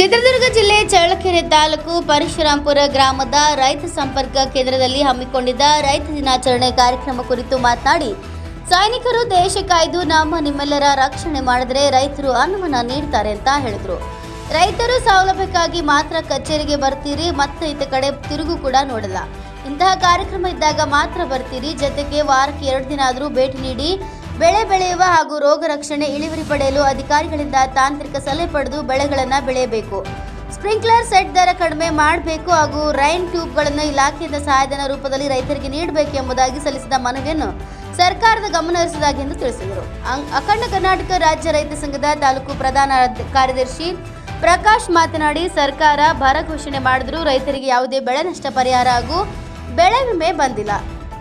ಚಿತ್ರದುರ್ಗ ಜಿಲ್ಲೆ ಚಳ್ಳಕೆರೆ ತಾಲೂಕು ಪರಶುರಾಂಪುರ ಗ್ರಾಮದ ರೈತ ಸಂಪರ್ಕ ಕೇಂದ್ರದಲ್ಲಿ ಹಮ್ಮಿಕೊಂಡಿದ್ದ ರೈತ ದಿನಾಚರಣೆ ಕಾರ್ಯಕ್ರಮ ಕುರಿತು ಮಾತನಾಡಿ, ಸೈನಿಕರು ದೇಶ ಕಾಯ್ದು ನಮ್ಮ ನಿಮ್ಮೆಲ್ಲರ ರಕ್ಷಣೆ ಮಾಡಿದ್ರೆ ರೈತರು ಅನ್ನವನ್ನ ನೀಡ್ತಾರೆ ಅಂತ ಹೇಳಿದರು. ರೈತರು ಸೌಲಭ್ಯಕ್ಕಾಗಿ ಮಾತ್ರ ಕಚೇರಿಗೆ ಬರ್ತೀರಿ, ಮತ್ತೆ ಇತ ಕಡೆ ತಿರುಗು ಕೂಡ ನೋಡಲ್ಲ. ಇಂತಹ ಕಾರ್ಯಕ್ರಮ ಇದ್ದಾಗ ಮಾತ್ರ ಬರ್ತೀರಿ, ಜೊತೆಗೆ ವಾರಕ್ಕೆ ಎರಡು ದಿನ ಆದರೂ ಭೇಟಿ ನೀಡಿ ಬೆಳೆ ಬೆಳೆಯುವ ಹಾಗೂ ರೋಗ ರಕ್ಷಣೆ ಇಳುವರಿ ಪಡೆಯಲು ಅಧಿಕಾರಿಗಳಿಂದ ತಾಂತ್ರಿಕ ಸಲಹೆ ಪಡೆದು ಬೆಳೆಗಳನ್ನು ಬೆಳೆಯಬೇಕು. ಸ್ಪ್ರಿಂಕ್ಲರ್ ಸೆಟ್ ದರ ಕಡಿಮೆ ಮಾಡಬೇಕು ಹಾಗೂ ರೈನ್ ಟ್ಯೂಬ್ಗಳನ್ನು ಇಲಾಖೆಯಿಂದ ಸಹಾಯಧನ ರೂಪದಲ್ಲಿ ರೈತರಿಗೆ ನೀಡಬೇಕು ಎಂಬುದಾಗಿ ಸಲ್ಲಿಸಿದ ಮನವಿಯನ್ನು ಸರ್ಕಾರದ ಗಮನ ಎಂದು ತಿಳಿಸಿದರು. ಅಖಂಡ ಕರ್ನಾಟಕ ರಾಜ್ಯ ರೈತ ಸಂಘದ ತಾಲೂಕು ಪ್ರಧಾನ ಕಾರ್ಯದರ್ಶಿ ಪ್ರಕಾಶ್ ಮಾತನಾಡಿ, ಸರ್ಕಾರ ಬರ ಘೋಷಣೆ ಮಾಡಿದರೂ ರೈತರಿಗೆ ಯಾವುದೇ ಬೆಳೆ ನಷ್ಟ ಪರಿಹಾರ ಹಾಗೂ ಬೆಳೆ ವಿಮೆ ಬಂದಿಲ್ಲ.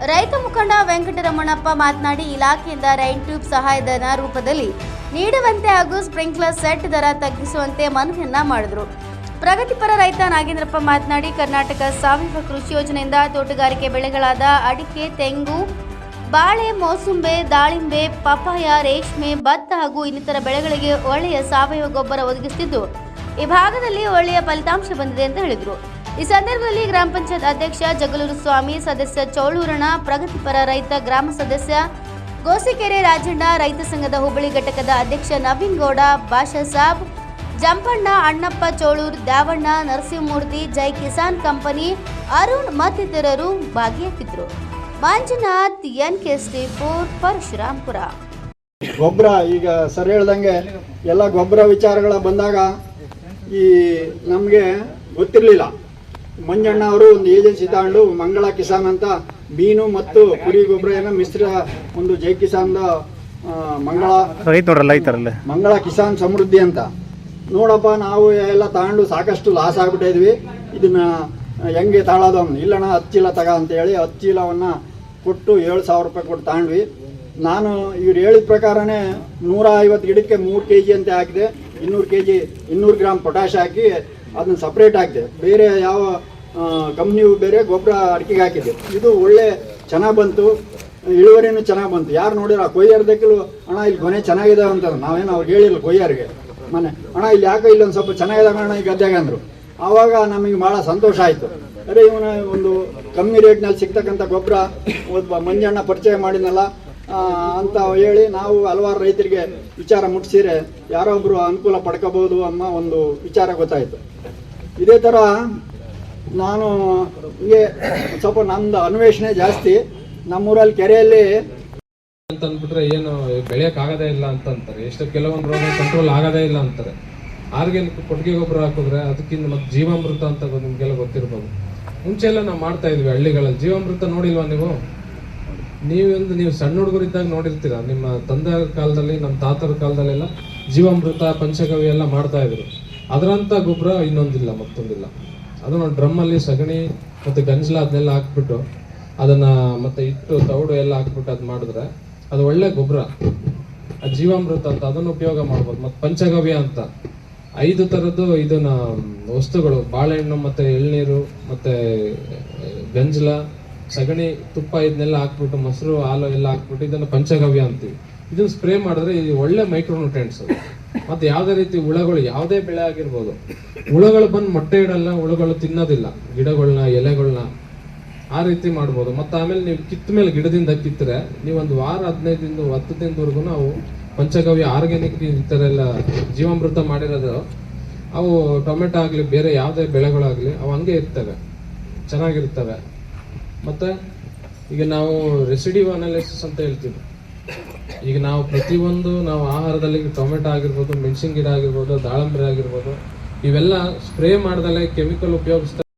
ರೈತ ಮುಖಂಡ ವೆಂಕಟರಮಣಪ್ಪ ಮಾತನಾಡಿ, ಇಲಾಖೆಯಿಂದ ರೈನ್ ಟ್ಯೂಬ್ ಸಹಾಯಧನ ರೂಪದಲ್ಲಿ ನೀಡುವಂತೆ ಹಾಗೂ ಸ್ಪ್ರಿಂಕ್ಲರ್ ಸೆಟ್ ದರ ತಗ್ಗಿಸುವಂತೆ ಮನವಿಯನ್ನ ಮಾಡಿದರು. ಪ್ರಗತಿಪರ ರೈತ ನಾಗೇಂದ್ರಪ್ಪ ಮಾತನಾಡಿ, ಕರ್ನಾಟಕ ಸಾವಯವ ಕೃಷಿ ಯೋಜನೆಯಿಂದ ತೋಟಗಾರಿಕೆ ಬೆಳೆಗಳಾದ ಅಡಿಕೆ, ತೆಂಗು, ಬಾಳೆ, ಮೋಸುಂಬೆ, ದಾಳಿಂಬೆ ಪಪಾಯ ರೇಷ್ಮೆ, ಭತ್ತ ಹಾಗೂ ಇನ್ನಿತರ ಬೆಳೆಗಳಿಗೆ ಒಳ್ಳೆಯ ಸಾವಯವ ಗೊಬ್ಬರ ಒದಗಿಸುತ್ತಿದ್ದು ಈ ಭಾಗದಲ್ಲಿ ಒಳ್ಳೆಯ ಫಲಿತಾಂಶ ಬಂದಿದೆ ಅಂತ ಹೇಳಿದರು. ಈ ಸಂದರ್ಭದಲ್ಲಿ ಗ್ರಾಮ ಪಂಚಾಯತ್ ಅಧ್ಯಕ್ಷ ಜಗಲೂರು ಸ್ವಾಮಿ, ಸದಸ್ಯ ಚೌಳೂರಣ ಪ್ರಗತಿಪರ ರೈತ ಗ್ರಾಮ ಸದಸ್ಯ ಗೋಸಿಕೆರೆ ರಾಜಣ್ಣ, ರೈತ ಸಂಘದ ಹುಬ್ಬಳ್ಳಿ ಘಟಕದ ಅಧ್ಯಕ್ಷ ನವೀನ್ ಗೌಡ ಬಾಷಾ ಸಾಬ್, ಜಂಪಣ್ಣ, ಅಣ್ಣಪ್ಪ ಚೌಳೂರ್, ದ್ಯಾವಣ್ಣ, ನರಸಿಂಹಮೂರ್ತಿ, ಜೈ ಕಿಸಾನ್ ಕಂಪನಿ, ಅರುಣ್ ಮತ್ತಿತರರು ಭಾಗಿಯಾಗಿದ್ದರು. Manjunath N K four Parashurampura. ಗೊಬ್ಬರ, ಈಗ ಸರ್ ಹೇಳ್ದಂಗೆ ಎಲ್ಲ ಗೊಬ್ಬರ ವಿಚಾರಗಳ ಬಂದಾಗ ಈ ನಮಗೆ ಗೊತ್ತಿರಲಿಲ್ಲ. ಮಂಜಣ್ಣ ಅವರು ಒಂದು ಏಜೆನ್ಸಿ ತಗೊಂಡು ಮಂಗಳ ಕಿಸಾನ್ ಅಂತ ಮೀನು ಮತ್ತು ಕುರಿ ಗೊಬ್ಬರ ಏನೋ ಮಿಶ್ರ ಒಂದು ಜೈ ಕಿಸಾನ್ದ ಮಂಗಳ ಮಂಗಳ ಕಿಸಾನ್ ಸಮೃದ್ಧಿ ಅಂತ. ನೋಡಪ್ಪ ನಾವು ಎಲ್ಲ ತಗೊಂಡು ಸಾಕಷ್ಟು ಲಾಸ್ ಆಗ್ಬಿಟ್ಟಿದ್ವಿ ಇದನ್ನ ಹೆಂಗೆ ತಾಳೋದು ಅವ್ನು? ಇಲ್ಲಣ್ಣ ಹತ್ತು ಚೀಲ ತಗ ಅಂತೇಳಿ ಹತ್ತು ಚೀಲವನ್ನು ಕೊಟ್ಟು ಏಳು ಸಾವಿರ ರೂಪಾಯಿ ಕೊಟ್ಟು ತಗೊಂಡ್ವಿ. ನಾನು ಇವ್ರು ಹೇಳಿದ ಪ್ರಕಾರನೇ ನೂರ ಐವತ್ತು ಗಿಡಕ್ಕೆ ಮೂರು ಕೆ ಜಿ ಅಂತ ಹಾಕಿದೆ. ಇನ್ನೂರು ಕೆ ಜಿ ಇನ್ನೂರು ಗ್ರಾಮ್ ಪೊಟ್ಯಾಶ್ ಹಾಕಿ ಅದನ್ನ ಸಪ್ರೇಟ್ ಹಾಕಿದೆ. ಬೇರೆ ಯಾವ ಕಂಪ್ನಿಯು ಬೇರೆ ಗೊಬ್ಬರ ಅಡಿಕೆಗೆ ಹಾಕಿದೆ. ಇದು ಒಳ್ಳೆ ಚೆನ್ನಾಗಿ ಬಂತು. ಇಳುವರಿನೂ ಚೆನ್ನಾಗಿ ಬಂತು. ಯಾರು ನೋಡಿರ ಕೊಯ್ಯಾರ್ದಕ್ಕೂ ಅಣ್ಣ ಇಲ್ಲಿ ಕೊನೆ ಚೆನ್ನಾಗಿದೆ ಅಂತ ನಾವೇನು ಅವ್ರಿಗೆ ಹೇಳಿಲ್ಲ ಕೊಯ್ಯಾರಿಗೆ. ಮನೆ ಅಣ್ಣ ಇಲ್ಲಿ ಯಾಕೋ ಇಲ್ಲೊಂದು ಸ್ವಲ್ಪ ಚೆನ್ನಾಗಿದೆ ಅಣ್ಣ ಈ ಗದ್ದೆಗೆ ಅಂದರು. ಆವಾಗ ನಮಗೆ ಭಾಳ ಸಂತೋಷ ಆಯಿತು. ಅರೆ ಇವನ ಒಂದು ಕಮ್ಮಿ ರೇಟ್ನಲ್ಲಿ ಸಿಗ್ತಕ್ಕಂಥ ಗೊಬ್ಬರ ಒಬ್ಬ ಮಂಜಣ್ಣ ಪರಿಚಯ ಮಾಡಿದ್ನಲ್ಲ ಆ, ಅಂತ ಹೇಳಿ ನಾವು ಹಲವಾರು ರೈತರಿಗೆ ವಿಚಾರ ಮುಟ್ಟಿಸಿದ್ರೆ ಯಾರೋ ಒಬ್ಬರು ಅನುಕೂಲ ಪಡ್ಕೋಬಹುದು ಅನ್ನೋ ಒಂದು ವಿಚಾರ ಗೊತ್ತಾಯಿತು. ಇದೇ ಥರ ನಾನು ಹೀಗೆ ಸ್ವಲ್ಪ ನಮ್ದು ಅನ್ವೇಷಣೆ ಜಾಸ್ತಿ. ನಮ್ಮೂರಲ್ಲಿ ಕೆರೆಯಲ್ಲಿ ಅಂತ ಅಂದ್ಬಿಟ್ರೆ ಏನು ಬೆಳೆಯೋಕ್ಕಾಗೋದೇ ಇಲ್ಲ ಅಂತ ಅಂತಾರೆ ಎಷ್ಟು ಕೆಲವೊಂದು ರೋಗ ಕಂಟ್ರೋಲ್ ಆಗದೇ ಇಲ್ಲ ಅಂತಾರೆ. ಆರ್ಗ್ಯಾನಿಕ್ ಕೊಟ್ಟಿಗೆ ಗೊಬ್ಬರ ಹಾಕಿದ್ರೆ ಅದಕ್ಕಿಂತ ಮತ್ತೆ ಜೀವಾಮೃತ ಅಂತ ನಿಮ್ಗೆಲ್ಲ ಗೊತ್ತಿರ್ಬೋದು. ಮುಂಚೆ ಎಲ್ಲ ನಾವು ಮಾಡ್ತಾ ಇದ್ವಿ ಹಳ್ಳಿಗಳಲ್ಲಿ. ಜೀವಾಮೃತ ನೋಡಿಲ್ವಾ ನೀವು? ನೀವೊಂದು ನೀವು ಸಣ್ಣ ಹುಡುಗರಿದ್ದಾಗ ನೋಡಿರ್ತೀರ? ನಿಮ್ಮ ತಂದೆ ಕಾಲದಲ್ಲಿ, ನಮ್ಮ ತಾತರ ಕಾಲದಲ್ಲೆಲ್ಲ ಜೀವಾಮೃತ ಪಂಚಗವಿ ಎಲ್ಲ ಮಾಡ್ತಾ ಇದ್ರು. ಅದರಂತ ಗೊಬ್ಬರ ಇನ್ನೊಂದಿಲ್ಲ, ಮತ್ತೊಂದಿಲ್ಲ. ಅದನ್ನ ಡ್ರಮ್ಮಲ್ಲಿ ಸಗಣಿ ಮತ್ತು ಗಂಜಲ ಅದನ್ನೆಲ್ಲ ಹಾಕ್ಬಿಟ್ಟು ಅದನ್ನ ಮತ್ತೆ ಇಟ್ಟು ತೌಡು ಎಲ್ಲ ಹಾಕ್ಬಿಟ್ಟು ಅದು ಮಾಡಿದ್ರೆ ಅದು ಒಳ್ಳೆ ಗೊಬ್ಬರ. ಆ ಜೀವಾಮೃತ ಅಂತ, ಅದನ್ನು ಉಪಯೋಗ ಮಾಡ್ಬೋದು. ಮತ್ತೆ ಪಂಚಗವ್ಯ ಅಂತ. ಐದು ಥರದ್ದು ಇದನ್ನ ವಸ್ತುಗಳು, ಬಾಳೆಹಣ್ಣು ಮತ್ತೆ ಎಳ್ನೀರು ಮತ್ತೆ ಗಂಜಲ, ಸಗಣಿ, ತುಪ್ಪ ಇದನ್ನೆಲ್ಲ ಹಾಕ್ಬಿಟ್ಟು, ಮೊಸರು, ಹಾಲು ಎಲ್ಲ ಹಾಕ್ಬಿಟ್ಟು ಇದನ್ನ ಪಂಚಗವ್ಯ ಅಂತೀವಿ. ಇದನ್ನ ಸ್ಪ್ರೇ ಮಾಡಿದ್ರೆ ಒಳ್ಳೆ ಮೈಕ್ರೋನ್ಯೂಟ್ರೆಂಟ್ಸ್ ಮತ್ತೆ ಯಾವುದೇ ರೀತಿ ಹುಳಗಳು ಯಾವುದೇ ಬೆಳೆ ಆಗಿರ್ಬೋದು. ಹುಳಗಳು ಬಂದು ಮೊಟ್ಟೆ ಇಡಲ್ಲ, ಹುಳಗಳು ತಿನ್ನೋದಿಲ್ಲ. ಗಿಡಗಳನ್ನ ಎಲೆಗಳನ್ನ ಆ ರೀತಿ ಮಾಡ್ಬೋದು. ಮತ್ತೆ ಆಮೇಲೆ ನೀವು ಕಿತ್ತ ಮೇಲೆ ಗಿಡದಿಂದ ಕಿತ್ತರೆ ನೀವು ಒಂದು ವಾರ, ಹದಿನೈದು ದಿನ ಹತ್ತು ದಿನದವರೆಗೂ ನಾವು ಪಂಚಗವ್ಯ ಆರ್ಗ್ಯಾನಿಕ್ ಈ ಥರ ಎಲ್ಲ ಜೀವಾಮೃತ ಮಾಡಿರೋದು. ಅವು ಟೊಮೆಟೊ ಆಗಲಿ, ಬೇರೆ ಯಾವುದೇ ಬೆಳೆಗಳಾಗಲಿ ಅವು ಹಂಗೆ ಇರ್ತವೆ. ಚೆನ್ನಾಗಿರ್ತವೆ. ಮತ್ತು ಈಗ ನಾವು ರೆಸಿಡಿವ್ ಅನಾಲಿಸಿಸ್ ಅಂತ ಹೇಳ್ತೀವಿ. ಈಗ ನಾವು ಪ್ರತಿಯೊಂದು ನಾವು ಆಹಾರದಲ್ಲಿ ಟೊಮೆಟೊ ಆಗಿರ್ಬೋದು ಮೆಣಸಿನ ಗಿಡ ಆಗಿರ್ಬೋದು, ದಾಳಂಬ್ರೆ ಆಗಿರ್ಬೋದು, ಇವೆಲ್ಲ ಸ್ಪ್ರೇ ಮಾಡ್ದಲೆ ಕೆಮಿಕಲ್ ಉಪಯೋಗಿಸ್ತಾ